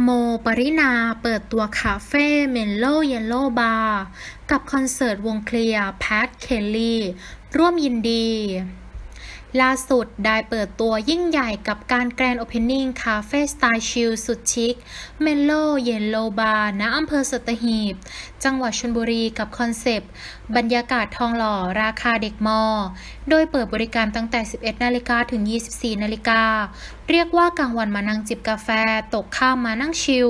โม ปรินา เปิดตัวคาเฟ่เมนโลเยลโลบาร์กับคอนเสิร์ตวงเคลียร์แพทเคลลี่ ร่วมยินดี ล่าสุดได้เปิดตัวยิ่งใหญ่กับการแกรนด์โอเพนนิ่งคาเฟ่สไตล์ชิลสุดชิคเมนโลเยลโลบาร์ณอำเภอสัตหีบ จังหวัดชลบุรีกับคอนเซปต์ บรรยากาศทองหล่อราคาเด็กมอ โดยเปิดบริการตั้งแต่ 11 นาฬิกาถึง 24 นาฬิกา เรียกว่ากลางวันมานั่งจิบกาแฟ ตกข้ามมานั่งชิล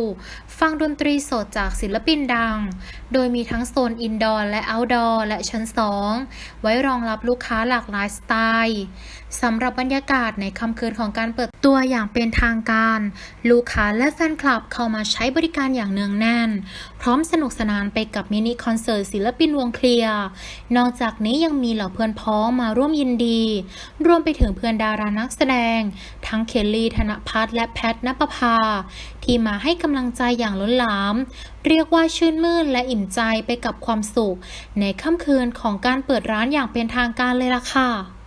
ฟังดนตรีสดจากศิลปินดัง โดยมีทั้งโซนอินดอร์และเอาท์ดอร์และชั้นสองไว้รองรับลูกค้าหลากหลายสไตล์สำหรับบรรยากาศในค่ำคืนของการเปิด ตัวอย่างเป็นทางการ ลูกค้าและแฟนคลับเข้ามาใช้บริการอย่างเนืองแน่น พร้อมสนุกสนานไปกับมินิคอนเสิร์ตศิลปินวงเคลียร์นอกจากนี้ยังมีเหล่าเพื่อนพ้องมาร่วมยินดี รวมไปถึงเพื่อนดารานักแสดง ทั้งเคลลี่ธนพัฒน์และแพทนปภา ที่มาให้กำลังใจอย่างล้นหลาม เรียกว่าชื่นมื่นและอิ่มใจไปกับความสุข ในค่ำคืนของการเปิดร้านอย่างเป็นทางการเลยล่ะค่ะ